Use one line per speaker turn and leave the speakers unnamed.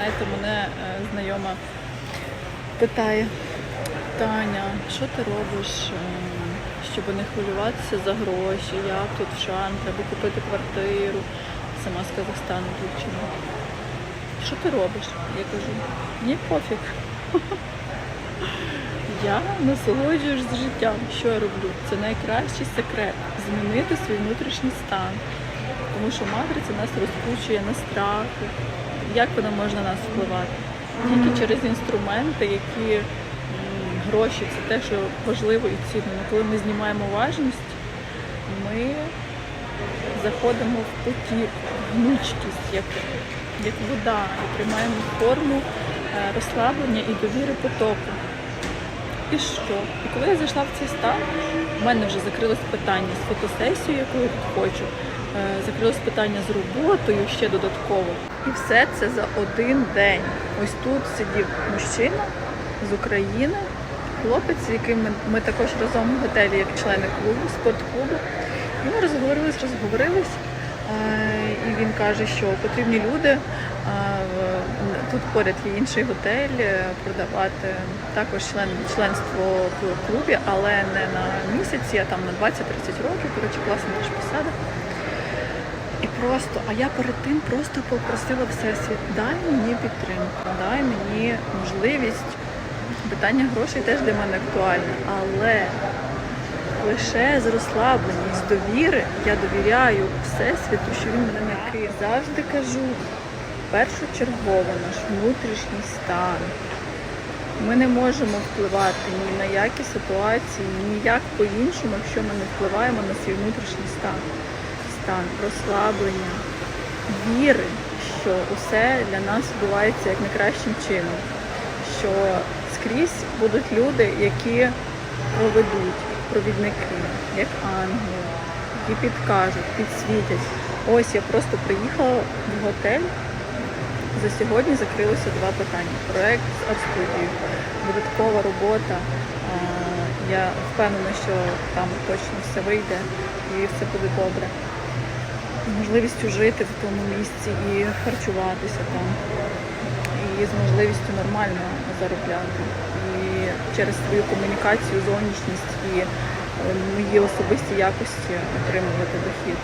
знаєте, мене е, знайома питає, Таня, що ти робиш, е, щоб не хвилюватися за гроші? Як тут в Шан, треба купити квартиру, сама з Казахстану дівчина. Що ти робиш? Я кажу, ні, пофіг. Я насолоджуюсь життям. Що я роблю? Це найкращий секрет змінити свій внутрішній стан. Тому що матриця нас розпучує на страхи. Як вона може на нас впливати? Тільки через інструменти, які гроші це те, що важливо і цінно. Але Коли ми знімаємо важність, ми заходимо в потік, гнучкість, як, як вода, і приймаємо форму е, розслаблення і довіри потоку. І що? І коли я зайшла в цей стан, в мене вже закрилось питання з фотосесією, яку я тут хочу, закрилось питання з роботою ще додатково. І все це за один день. Ось тут сидів мужчина з України, хлопець, яким ми, ми також разом в готелі, як члени клубу, спортклубу. І ми розговорились, розговорились. Е, І він каже, що потрібні люди. е, Тут поряд є інший готель, е, продавати також член, членство в клубі, але не на місяці, а там на 20-30 років. Коротше, класна теж посада. Просто, а я перед тим просто попросила Всесвіт, дай мені підтримку, дай мені можливість. Питання грошей теж для мене актуальне, але лише з розслаблення, з довіри я довіряю Всесвіту, що він мене не. Завжди кажу, першочергово наш внутрішній стан. Ми не можемо впливати ні на які ситуації, ніяк по-іншому, якщо ми не впливаємо на свій внутрішній стан. Стан розслаблення, віри, що усе для нас відбувається як найкращим чином, що скрізь будуть люди, які проведуть, провідники, як ангели, які підкажуть, підсвітять. Ось я просто приїхала в готель. За сьогодні закрилося два питання. Проект з арт-студією, додаткова робота. Я впевнена, що там точно все вийде і все буде добре. Можливістю жити в тому місці і харчуватися там, і з можливістю нормально заробляти. І через свою комунікацію, зовнішність і е, мої особисті якості отримувати дохід.